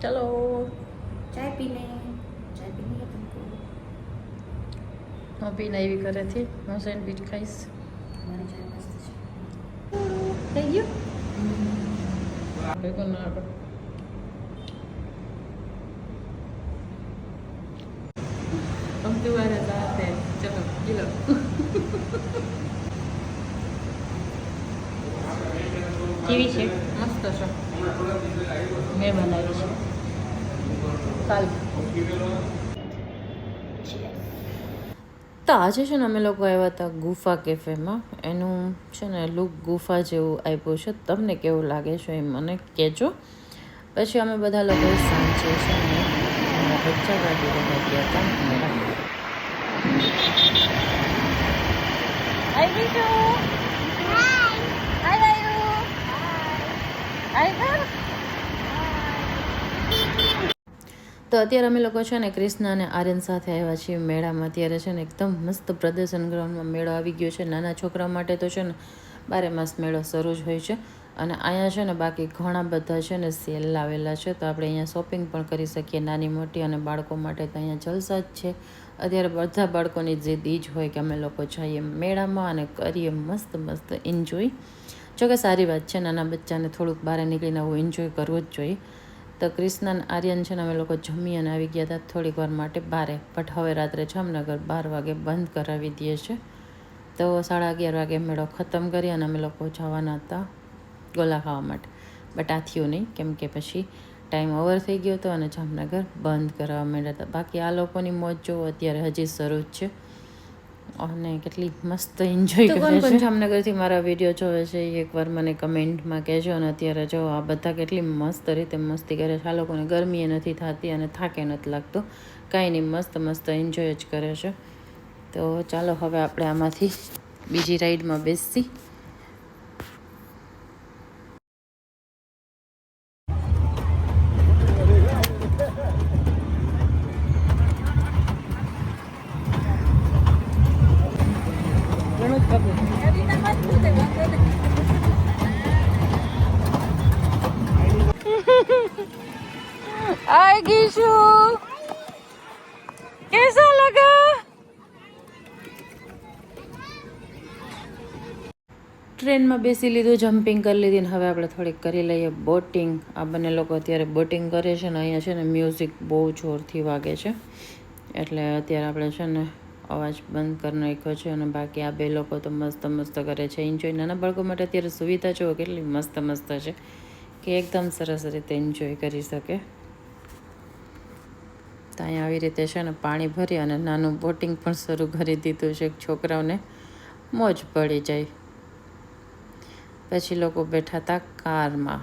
ચલો ચાય પીને ચાય પીને तुमको હું પીને એવી ઘરેથી હું સેન્ડવિચ ખાઈશ મારી ચાય મસ્ત છે થઈ ગયું ભેગું ના આપણે અમતી વારે સાથે ચલો કિલો કેવી છે મસ્ત છે મેં બનાવી છે કાલ તો આજે છે ને અમે લોકો આવ્યા હતા ગુફા કેફેમાં. એનું છે ને લુક ગુફા જેવું આપ્યું છે. તમને કેવું લાગે છે એ મને કહેજો. પછી અમે બધા લોકો સાંજે છે ને બચ્ચા ગાડી રહ્યા ગયા હતા મેળામાં આવી ગઈ હાય હાય તો અત્યારે અમે લોકો છે ને કૃષ્ણ અને આર્યન સાથે આવ્યા છીએ મેળામાં. અત્યારે છે ને એકદમ મસ્ત પ્રદર્શન ગ્રાઉન્ડમાં મેળો આવી ગયો છે. નાના છોકરા માટે તો છે ને બારે માસ મેળો શરૂ જ હોય છે. અને અહીંયા છે ને બાકી ઘણા બધા છે ને સેલ લાવેલા છે. તો આપણે અહીંયા શોપિંગ પણ કરી શકીએ નાની મોટી અને બાળકો માટે તો અહીંયા જલસા જ છે. અત્યારે બધા બાળકોની જીદ એ જ હોય કે અમે લોકો જઈએ મેળામાં અને કરીએ મસ્ત મસ્ત એન્જોય જોકે સારી વાત છે, નાના બચ્ચાને થોડુંક બહાર નીકળીને આવું એન્જોય કરવું જ જોઈએ. તો કૃષ્ણન, આર્યન છે ને અમે લોકો જમી અને આવી ગયા હતા થોડીક વાર માટે બારે. બટ હવે રાત્રે જામનગર બાર વાગે બંધ કરાવી દઈએ છે. તો સાડા અગિયાર વાગે મેળો ખતમ કરી અને અમે લોકો જવાના હતા ગોલા ખાવા માટે. બટ આ થયું નહીં, કેમ કે પછી ટાઈમ ઓવર થઈ ગયો હતો અને જામનગર બંધ કરાવવા માંડ્યા હતા બાકી આ લોકોની મોજ જોવો અત્યારે હજી શરૂ જ છે. અને કેટલી મસ્ત એન્જોય કરે છે. જામનગરથી મારા વીડિયો જોવે છે. એ એકવાર મને કમેન્ટમાં કહેજો અને અત્યારે જો આ બધા કેટલી મસ્ત રીતે મસ્તી કરે છે. આ લોકોને ગરમી નથી થતી અને થાકે નથી લાગતું. કાંઈ નહીં મસ્ત મસ્ત એન્જોય જ કરે છે. તો ચાલો હવે આપણે આમાંથી બીજી રાઈડમાં બેસી. आएगी शू कैसा लगा ટ્રેનમાં બેસી લીધું જમ્પિંગ કરી લીધી ને હવે આપણે થોડીક કરી લઈએ બોટિંગ આ બંને લોકો અત્યારે બોટિંગ કરે છે ને અહીંયા છે ને મ્યુઝિક બહુ જોરથી વાગે છે એટલે અત્યારે આપણે છે ને અવાજ બંધ કરી નાખ્યો છે અને બાકી આ બે લોકો તો મસ્ત મસ્ત કરે છે. એન્જોય નાના બાળકો માટે અત્યારે સુવિધા જુઓ કેટલી મસ્ત મસ્ત છે કે એકદમ સરસ રીતે એન્જોય કરી શકે. તો અહીંયા આવી રીતે છે ને પાણી ભરી અને નાનું બોટિંગ પણ શરૂ કરી દીધું છે. છોકરાઓને મોજ પડી જાય. પછી લોકો બેઠા હતા કારમાં.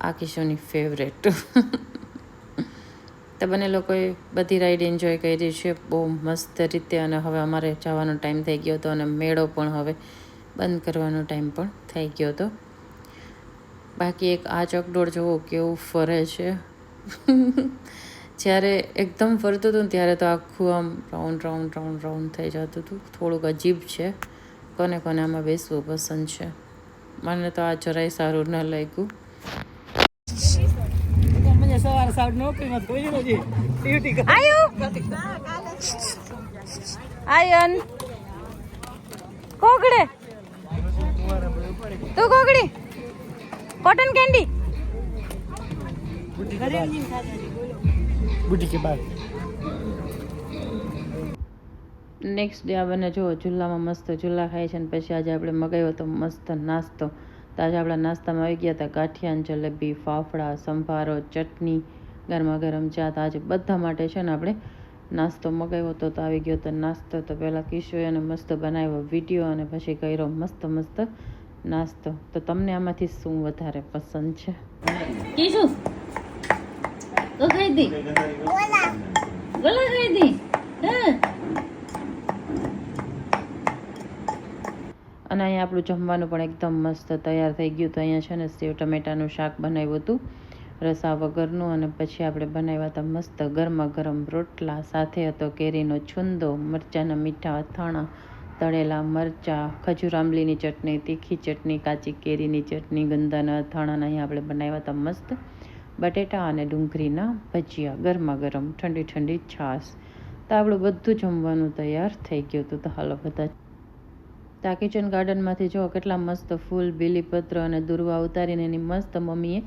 આ કિશોની ફેવરેટ તો બંને લોકોએ બધી રાઈડ એન્જોય કરી છે. બહુ મસ્ત રીતે અને હવે અમારે જવાનો ટાઈમ થઈ ગયો હતો અને મેળો પણ હવે બંધ કરવાનો ટાઈમ પણ થઈ ગયો હતો. બાકી એક આ ચકડોળ જુઓ કેવું ફરે છે. જ્યારે એકદમ ફરતું હતું ત્યારે તો આખું આમ રાઉન્ડ રાઉન્ડ રાઉન્ડ રાઉન્ડ થઈ જતું હતું. થોડુંક અજીબ છે. કોને કોને આમાં બેસવું પસંદ છે. મને તો આ જરાય સારું ન લાગ્યું. મને સવારે સાવ નોકરીમાં કોઈ નથી ડ્યુટી કરે. આયન. કોગડે તું કોગડી કોટન કેન્ડી બુટી કે બાદ નેક્સ્ટ ડે આપણને જો ચૂલામાં મસ્ત ચૂલા ખાય છે ને પછી આજે આપણે મગાવ્યો તો મસ્ત નાસ્તો. તો આજે આપણા નાસ્તામાં આવી ગયા હતા. ગાંઠિયાન જલેબી, ફાફડા, સંભારો, ચટણી ગરમા ગરમ ચા આજે બધા માટે છે ને આપણે નાસ્તો મગાવ્યો હતો તો આવી ગયો તો નાસ્તો. તો પહેલાં કિશોએ અને મસ્ત બનાવ્યો વીડિયો અને પછી કર્યો મસ્ત મસ્ત નાસ્તો. તો તમને આમાંથી શું વધારે પસંદ છે? કીશું, તો ખાઈ દી. ગોલા ખાઈ દી. હા. અને અહીંયા આપણું જમવાનું પણ એકદમ મસ્ત તૈયાર થઈ ગયું તો અહીંયા છે ને સેવ ટમેટાનું શાક બનાવ્યું હતું, રસા વગરનું અને પછી આપણે બનાવ્યા હતા મસ્ત ગરમા ગરમ રોટલા, સાથે હતો કેરીનો છુંદો, મરચાંના મીઠા અથાણા, તળેલા મરચાં, ખજૂર આંબલીની ચટણી, તીખી ચટણી, કાચી કેરીની ચટણી, ગંદાના અથાણાના અહીંયા આપણે બનાવ્યા હતા મસ્ત, બટેટા અને ડુંગળીના ભજીયા ગરમા ગરમ ઠંડી ઠંડી છાશ, તો આપણું બધું જમવાનું તૈયાર થઈ ગયું હતું તો હાલો બધા તો કિચન ગાર્ડનમાંથી જો કેટલા મસ્ત ફૂલ બીલીપત્ર અને દુર્વા ઉતારીને એની મસ્ત મમ્મીએ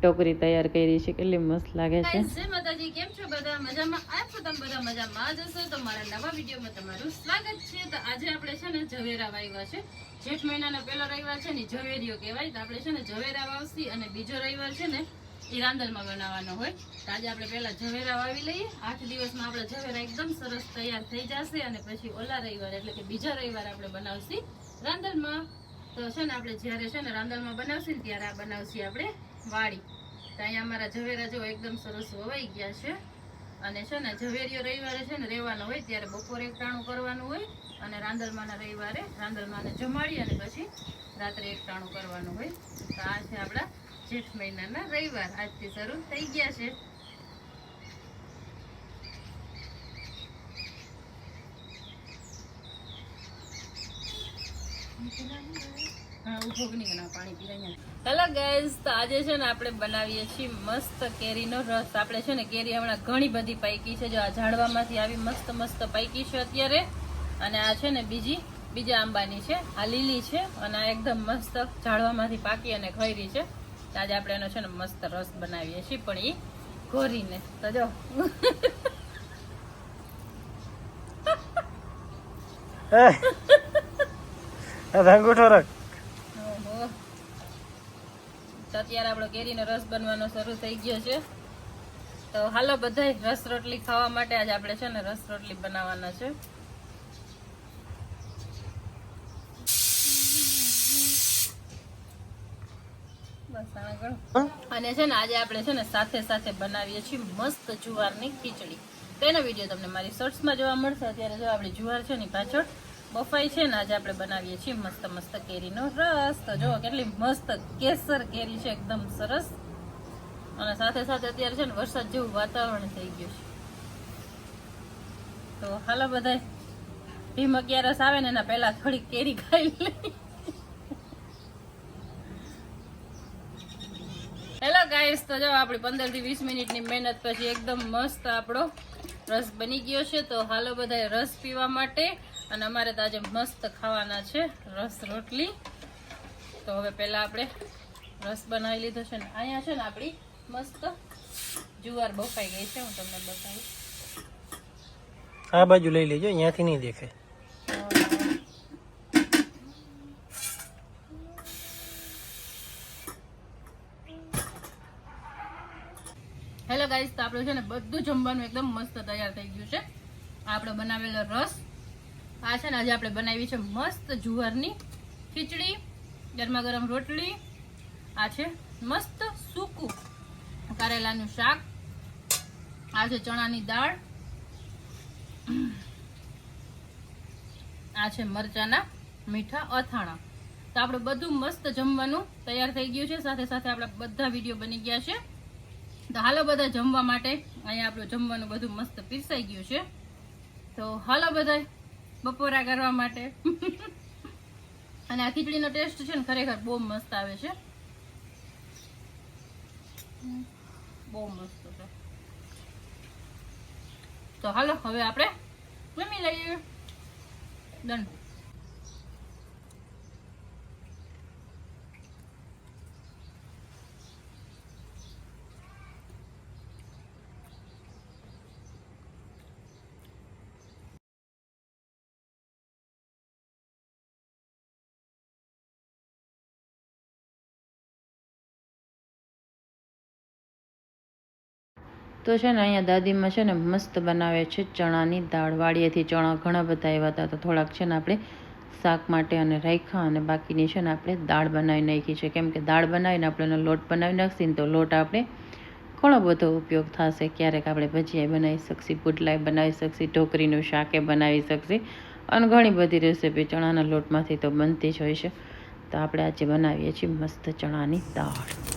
ટોકરી તૈયાર કરી છે. કેટલી મસ્ત લાગે છે. જય માતાજી. કેમ છો બધા? મજામાં? આ છો તમે બધા મજામાં? જ તો મારા નવા વિડીયોમાં તમારું સ્વાગત છે. તો આજે આપણે છે ને ઝવેરા વાવ્યા છે. જેઠ મહિનાનો પહેલો રવિવાર છે ને ઝવેરીઓ કહેવાય. તો આપણે છે ને ઝવેરા વાવસી અને બીજો રવિવાર છે ને એ રાંદલમાં બનાવવાનો હોય. તો આજે આપણે પહેલા ઝવેરા વાવી લઈએ. આઠ દિવસમાં આપણે ઝવેરા એકદમ સરસ તૈયાર થઈ જશે અને પછી ઓલા રવિવાર એટલે કે બીજા રવિવાર આપણે બનાવશી રાંદલમાં તો છે ને આપણે જ્યારે છે ને રાંદલમાં બનાવશી ને ત્યારે આ બનાવશી આપણે વાળી તો અહીંયા અમારા ઝવેરા જો એકદમ સરસ વવાઈ ગયા છે. અને છે ને ઝવેરીઓ રવિવારે છે ને રહેવાનો હોય ત્યારે બપોરે એક ટાણું કરવાનું હોય અને રાંદલમાના રવિવારે રાંદલમાને જમાડી અને પછી રાત્રે એક ટાણું કરવાનું હોય. તો આ છે આપણા જેઠ મહિનાના રવિવાર. આજથી શરૂ થઈ ગયા છે. કેરીનો રસ. આપણે છે ને કેરી હમણાં ઘણી બધી પાકી છે. જો આ ઝાડવામાંથી આવી મસ્ત મસ્ત પાકી છે અત્યારે. અને આ છે ને બીજી, બીજા આંબાની છે. આ લીલી છે અને આ એકદમ મસ્ત ઝાડવામાંથી પાકી અને ખૈરી છે. આજે આપણે એનો છે ને મસ્ત રસ બનાવીએ છીએ પણ એ ઘોરીને. તો જો. અંગૂઠો રખ તો અત્યારે આપણો કેરીનો રસ બનવાનો શરૂ થઈ ગયો છે. તો હાલો બધાય રસ રોટલી ખાવા માટે આજે આપણે છે ને રસ રોટલી બનાવવાના છે. અને છે ને આજે આપણે છે ને સાથે સાથે બનાવીએ છીએ મસ્ત જુવારની ખીચડી. તેનો વીડિયો તમને મારી શોર્ટ્સમાં જોવા મળશે. અત્યારે જો આપણે જુવાર છે ને પાછળ બફાઈ છે ને આજે આપણે બનાવીએ છીએ મસ્ત મસ્ત કેરીનો રસ. તો જો કેટલી મસ્ત કેસર કેરી છે એકદમ સરસ. અને સાથે સાથે અત્યારે છે ને વરસાદ જેવું વાતાવરણ થઈ ગયું છે. તો હાલો બધા ભીમ અગિયારસ આવે ને એના પહેલા થોડી કેરી ખાઈ લઈ હેલો ગાઈસ તો જો આપણી પંદરથી વીસ મિનિટની મહેનત પછી એકદમ મસ્ત આપણો રસ બની ગયો છે. તો હાલો બધા રસ પીવા માટે અને અમારે તો આજે મસ્ત ખાવાના છે રસ રોટલી. તો હવે પહેલાં આપણે રસ બનાવી લીધો છે ને અહીંયા છે ને આપણી મસ્ત જુવાર બફાઈ ગઈ છે, હું તમને બતાવીશ. આ બાજુ લઈ લેજો, અહીંયાથી નહીં દેખાય હેલો ગાઈસ તો આપણું છે ને બધું જમવાનું એકદમ મસ્ત તૈયાર થઈ ગયું છે. આપણે બનાવેલો રસ. આ છે ને આજે આપણે બનાવી છે મસ્ત જુવારની ખીચડી ગરમા ગરમ રોટલી. આ છે મસ્ત સૂકું કારેલાનું શાક. આ છે ચણાની દાળ. આ છે મરચાના મીઠા અથાણા. તો આપણે બધું મસ્ત જમવાનું તૈયાર થઈ ગયું છે. સાથે સાથે આપણા બધા વીડિયો બની ગયા છે. તો હાલો બધા જમવા માટે. અહીંયા આપણું જમવાનું બધું મસ્ત પીરસાઈ ગયું છે. તો હાલો બધા બપોરા કરવા માટે. અને આ ખીચડીનો ટેસ્ટ છે ને ખરેખર બહુ મસ્ત આવે છે. બહુ મસ્ત છે. તો હાલો, હવે આપણે જમી લઈએ. ડન. તો છે ને અહીંયા દાદીમાં છે ને મસ્ત બનાવે છે ચણાની દાળ. વાડીએથી ચણા ઘણા બધા એવા હતા, તો થોડાક છે ને આપણે શાક માટે અને રાખ્યા અને બાકીની છે ને આપણે દાળ બનાવી નાખી છે. કેમ કે દાળ બનાવીને આપણે એનો લોટ બનાવી નાખીએ તો લોટ આપણે ઘણો બધો ઉપયોગ થશે. ક્યારેક આપણે ભજીયા બનાવી શકશી, પુડલાય બનાવી શકશી ઢોકરીનું શાકે બનાવી શકશી અને ઘણી બધી રેસીપી ચણાના લોટમાંથી તો બનતી જ હોય છે. તો આપણે આજે બનાવીએ છીએ મસ્ત ચણાની દાળ.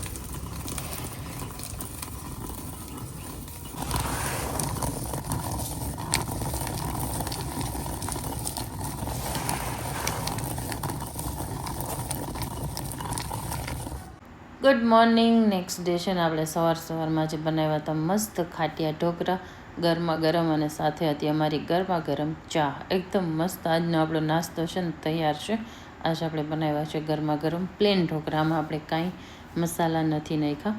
ગુડ મોર્નિંગ નેક્સ્ટ ડે છે ને આપણે સવાર સવારમાં જે બનાવ્યા હતા મસ્ત ખાટિયા ઢોકળા ગરમા ગરમ અને સાથે હતી અમારી ગરમા ગરમ ચા. એકદમ મસ્ત આજનો આપણો નાસ્તો છે ને તૈયાર છે. આજે આપણે બનાવ્યા છે ગરમા ગરમ પ્લેન ઢોકળામાં આપણે કાંઈ મસાલા નથી નાખ્યા.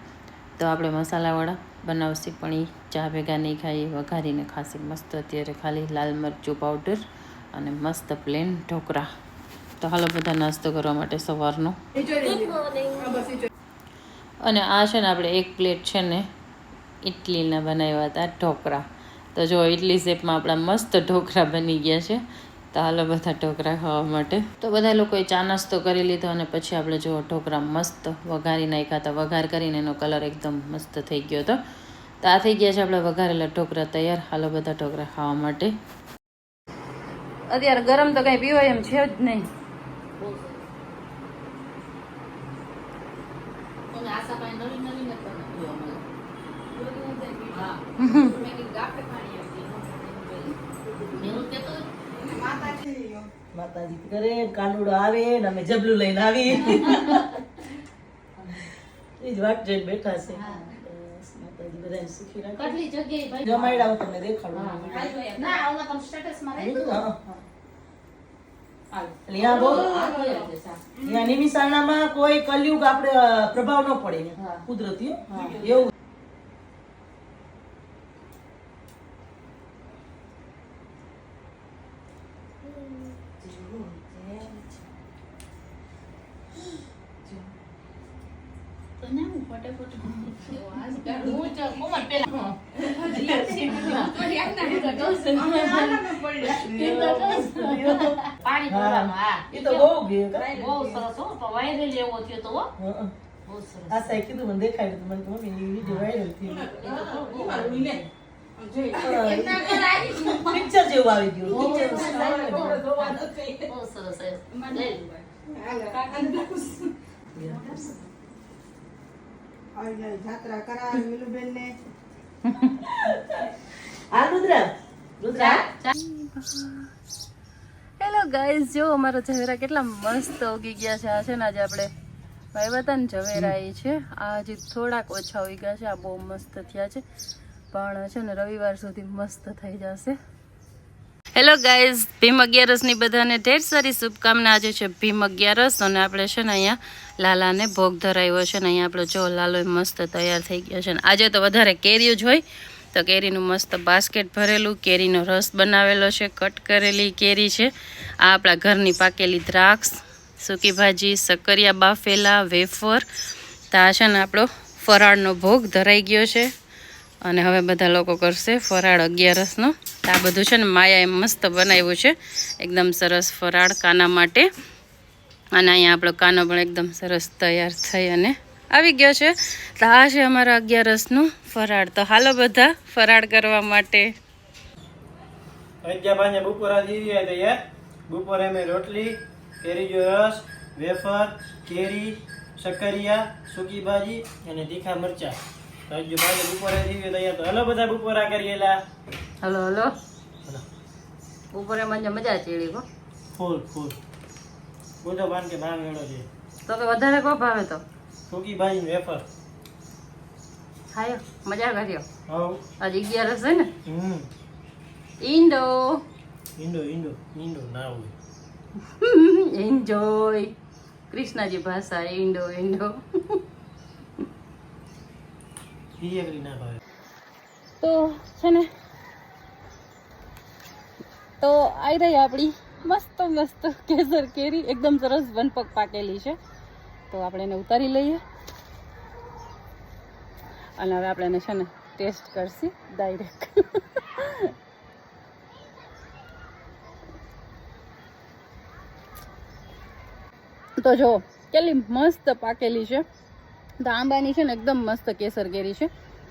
તો આપણે મસાલાવાળા બનાવશી પણ એ ચા ભેગા નહીં ખાઈએ વઘારીને ખાશે. મસ્ત અત્યારે ખાલી લાલ મરચું પાવડર અને મસ્ત પ્લેન ઢોકળા તો હાલો બધા નાસ્તો કરવા માટે સવારનો. અને આ છે ને આપણે એક પ્લેટ છે ને ઇડલીના બનાવ્યા હતા ઢોકળા તો જો ઇડલી શેપમાં આપણા મસ્ત ઢોકળા બની ગયા છે, તો હાલો બધા ઢોકળા ખાવા માટે. તો બધા લોકોએ ચા નાસ્તો કરી લીધો અને પછી આપણે જો ઢોકળા મસ્ત વઘારી નાખ્યા હતા. વઘાર કરીને એનો કલર એકદમ મસ્ત થઈ ગયો હતો. તો આ થઈ ગયા છે આપણે વઘારેલા ઢોકળા તૈયાર. હાલો બધા ઢોકળા ખાવા માટે. અત્યારે ગરમ તો કાંઈ પીવાય એમ છે જ નહીં. માતાજી કરે કાનુડો આવે ને અમે જબલું લઈને આવી એ જ વાટ જોઈને બેઠા છે. માતાજી બધાને સુખી રાખે. જમાડ્યા તમને દેખાડું. હા. એટલે યા બહુ યા નિમિષાણામાં કોઈ કલયુગ આપણે પ્રભાવ ન પડે. કુદરતી એવું હા. એ તો બહુ ગયું હા. હા. આ સાહેબ કીધું મને દેખાડ્યું હતું. મને તો મમ્મી એ વીડિયો વાયરલ થઈ પિક્ચર જેવું આવી ગયું. પિક્ચર જાત્રા કરાવી મિલુબેન ને આ રુદ્રા. રુદ્રા હેલો ગાઈઝ જો અમારા ઝવેરા કેટલા મસ્ત ઉગી ગયા છે. આ છે ને આજે આપણે ભાઈ હતા ને ઝવેરા એ છે. આ હજી થોડાક ઓછા ઉગી ગયા છે. આ બહુ મસ્ત થયા છે. પણ છે ને રવિવાર સુધી મસ્ત થઈ જશે. હેલો ગાઈઝ ભીમ અગિયારસની બધાને ઢેર સારી શુભકામના. આજે છે ભીમ અગિયારસ અને આપણે છે ને અહીંયા લાલાને ભોગ ધરાવ્યો છે ને અહીંયા આપણો જો લાલો મસ્ત તૈયાર થઈ ગયો છે ને. આજે તો વધારે કેરીઓ જ હોય. તો કેરીનું મસ્ત બાસ્કેટ ભરેલું, કેરીનો રસ બનાવેલો છે, કટ કરેલી કેરી છે. આ આપણા ઘરની પાકેલી દ્રાક્ષ, સૂકી ભાજી સકરિયા બાફેલા, વેફર. તો આ છે ને આપણો ફરાળનો ભોગ ધરાઈ ગયો છે. અને હવે બધા લોકો કરશે ફરાળ અગિયારસનો. આ બધું છે ને માયાએ મસ્ત બનાવ્યું છે. એકદમ સરસ ફરાળ કાના માટે. અને અહીંયા આપણો કાનો પણ એકદમ સરસ તૈયાર થઈ અને આવી ગયો છે. તો આ છે અમારા અગિયારસનું ફરાળ. તો હાલો બધા ફરાળ કરવા માટે. બપોરા અમે રોટલી કેરીજો રસ, વેફર, કેરી, શક્કરિયા, સૂકી ભાજી અને તીખા મરચા. બપોરે તો હલો બધા બપોરા કરીએલા હલો હલો. ઉપરે મને મજા ચીડી કો ફૂલ ફૂલ. બધો કે ભાવ એડો છે. તો વધારે કો ભાવે તો? વેફર. ખાયો? મજા કર્યો? હવ. આજે અગિયાર હશે ને? હમ. ઈંડો. ઈંડો ઈંડો ઈંડો ના હોય. એન્જોય કૃષ્ણાજી ભાષા ઈંડો ઇન્ડો ઈ એકલી ના ભાવે તો છે ને, તો આવી રહી આપણી મસ્ત મસ્ત કેસર કેરી, એકદમ સરસ વનપક પાકેલી છે. તો આપણે એને ઉતારી લઈએ. અને હવે આપણે એને છે ને ટેસ્ટ કરશી ડાયરેક્ટ તો જો, કેટલી મસ્ત પાકેલી છે. તો આંબાની છે ને એકદમ મસ્ત કેસર કેરી છે.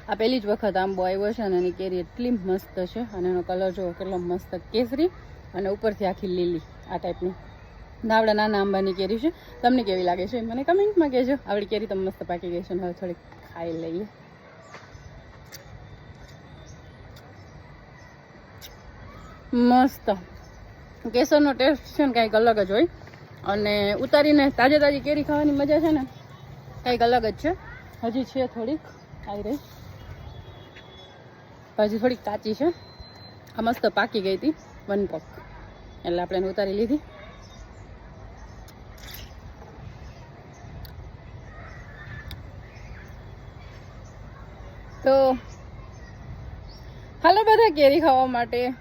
આ પહેલી જ વખત આંબો આવ્યો છે અને એની કેરી એટલી મસ્ત છે. અને એનો કલર જો કેટલો મસ્ત કેસરી અને ઉપરથી આખી લીલી આ ટાઈપની નાવડા નાના આંબાની કેરી છે. તમને કેવી લાગે છે? મને કમેન્ટમાં કહેજો. આવડી કેરી તો મસ્ત પાકી ગઈ છે. હવે થોડીક ખાઈ લઈએ. મસ્ત. કેસરનો ટેસ્ટ છે ને કાંઈક અલગ જ હોય. અને ઉતારીને તાજે તાજી કેરી ખાવાની મજા છે ને? કંઈક અલગ જ છે. હજી છે થોડીક. આવી રહી. હજી થોડીક કાચી છે. આ મસ્ત પાકી ગઈ હતી. વન પક. એટલે આપણે એને ઉતારી લીધી. તો, હાલો બધા કેરી ખાવા માટે.